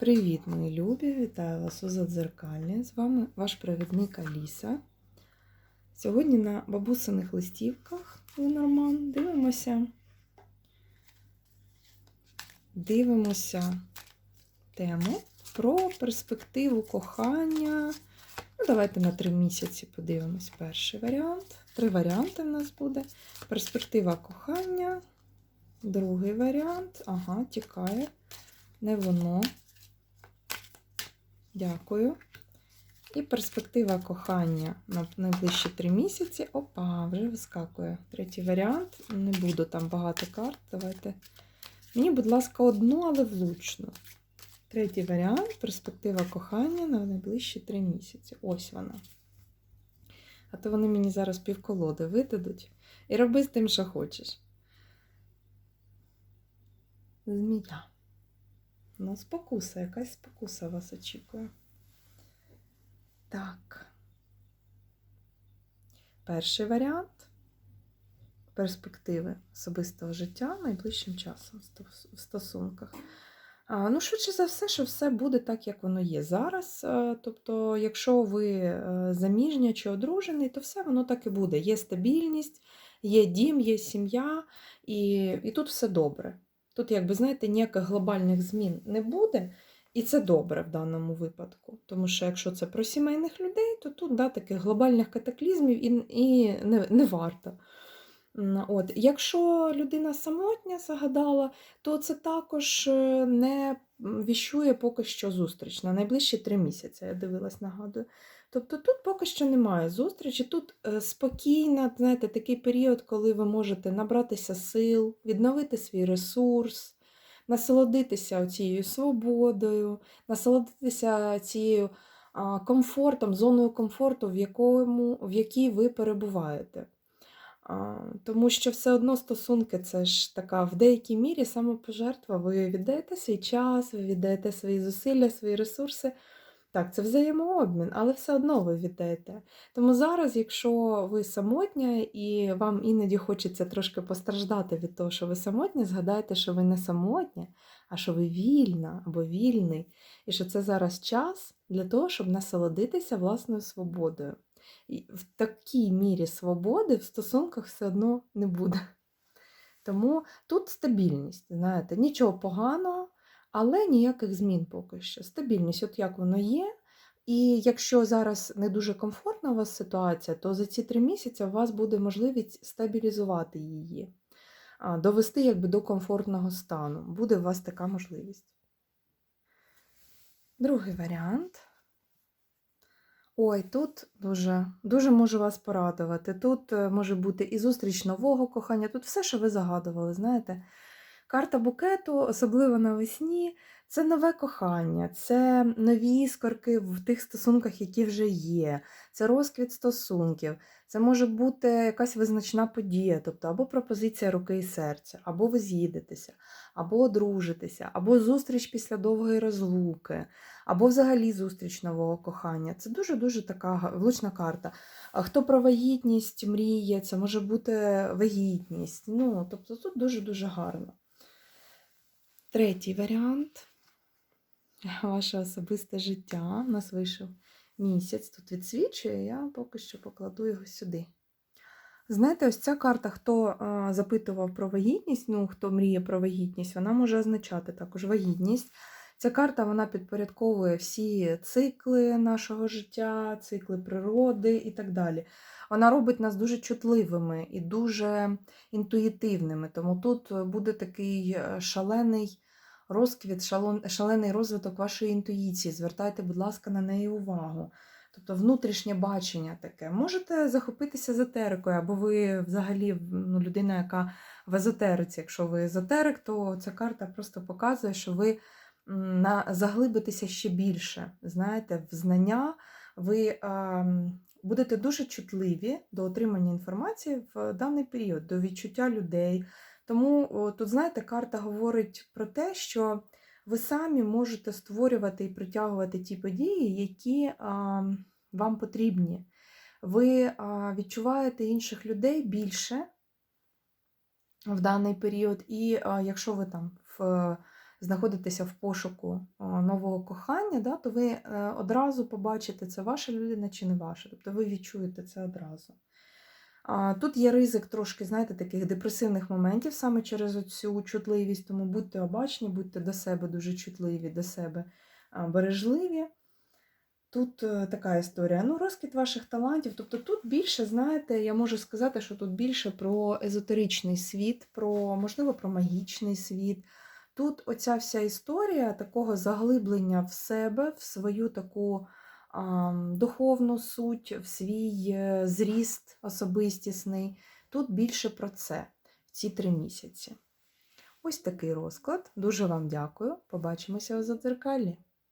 Привіт, мої любі! Вітаю вас у Задзеркальні. З вами ваш провідник Аліса. Сьогодні на бабусиних листівках Ленорман дивимося. Дивимося тему про перспективу кохання. Ну, давайте на три місяці подивимось перший варіант. Три варіанти в нас буде. Перспектива кохання. Другий варіант. Ага, тікає. Не воно. Дякую. І перспектива кохання на найближчі три місяці. Опа, вже вискакує. Третій варіант. Не буду там багато карт. Давайте. Мені, будь ласка, одну, але влучно. Третій варіант перспектива кохання на найближчі три місяці. Ось вона. А то вони мені зараз півколоди видадуть. І роби з тим, що хочеш. Змія. Ну, спокуса, якась спокуса вас очікує. Так. Перший варіант перспективи особистого життя найближчим часом в стосунках. Ну, швидше за все, що все буде так, як воно є зараз. Тобто, якщо ви е, заміжня чи одружений, то все воно так і буде. Є стабільність, є дім, є сім'я, і, і тут все добре. Тут, якби, знаєте, ніяких глобальних змін не буде, і це добре в даному випадку. Тому що якщо це про сімейних людей, то тут да, таких глобальних катаклізмів і і не, не варто. От. Якщо людина самотня загадала, то це також е, не віщує поки що зустріч на найближчі три місяці, я дивилась, нагадую. Тобто тут поки що немає зустрічі, тут е, спокійно, знаєте, такий період, коли ви можете набратися сил, відновити свій ресурс, насолодитися цією свободою, насолодитися цією комфортом, зоною комфорту, в, якому, в якій ви перебуваєте. Тому що все одно стосунки це ж така в деякій мірі самопожертва. Ви віддаєте свій час, ви віддаєте свої зусилля, свої ресурси. Так, це взаємообмін, але все одно ви віддаєте. Тому зараз, якщо ви самотня і вам іноді хочеться трошки постраждати від того, що ви самотня, згадайте, що ви не самотня, а що ви вільна або вільний, і що це зараз час для того, щоб насолодитися власною свободою. В такій мірі свободи в стосунках все одно не буде. Тому тут стабільність, знаєте, нічого поганого але ніяких змін поки що. Стабільність, от як воно є. І якщо зараз не дуже комфортна у вас ситуація, то за ці три місяці у вас буде можливість стабілізувати її, довести якби до комфортного стану. Буде у вас така можливість. Другий варіант. Ой, тут дуже дуже можу вас порадувати. Тут е, може бути і зустріч нового кохання, тут все, що ви загадували, знаєте. Карта букету, особливо навесні, це нове кохання, це нові іскорки в тих стосунках, які вже є, це розквіт стосунків, це може бути якась визначна подія, тобто або пропозиція руки і серця, або ви з'їдетеся, або одружитеся, або зустріч після довгої розлуки, або взагалі зустріч нового кохання. Це дуже-дуже така влучна карта. А хто про вагітність мріє, це може бути вагітність. Ну, Тобто тут дуже-дуже гарно. Третій варіант ваше особисте життя. У нас вийшов місяць, тут відсвічує, я поки що покладу його сюди. Знаєте, ось ця карта, хто запитував про вагітність, ну, хто мріє про вагітність, вона може означати також вагітність. Ця карта вона підпорядковує всі цикли нашого життя, цикли природи і так далі. Вона робить нас дуже чутливими і дуже інтуїтивними. Тому тут буде такий е, шалений розквіт, шалений розвиток вашої інтуїції. Звертайте, будь ласка, на неї увагу. Тобто внутрішнє бачення таке. Можете захопитися езотерикою, або ви взагалі ну, людина, яка в езотериці. Якщо ви езотерик, то ця карта просто показує, що ви на, заглибитеся ще більше. Знаєте, в знання ви а, будете дуже чутливі до отримання інформації в даний період, до відчуття людей. Тому тут, знаєте, карта говорить про те, що ви самі можете створювати і притягувати ті події, які вам потрібні. Ви відчуваєте інших людей більше в даний період, і якщо ви там в знаходитеся в пошуку нового кохання, да, то ви е, одразу побачите, це ваша людина чи не ваша. Тобто ви відчуєте це одразу. Тут є ризик трошки, знаєте, таких депресивних моментів саме через цю чутливість, тому будьте обачні, будьте до себе дуже чутливі, до себе бережливі. Тут е, така історія. Ну, розквіт ваших талантів. Тобто тут більше, знаєте, я можу сказати, що тут більше про езотеричний світ, про, можливо, про магічний світ. Тут оця вся історія такого заглиблення в себе, в свою таку духовну суть, в свій е, зріст особистісний. Тут більше про це в ці три місяці. Ось такий розклад. Дуже вам дякую. Побачимося у задзеркалі.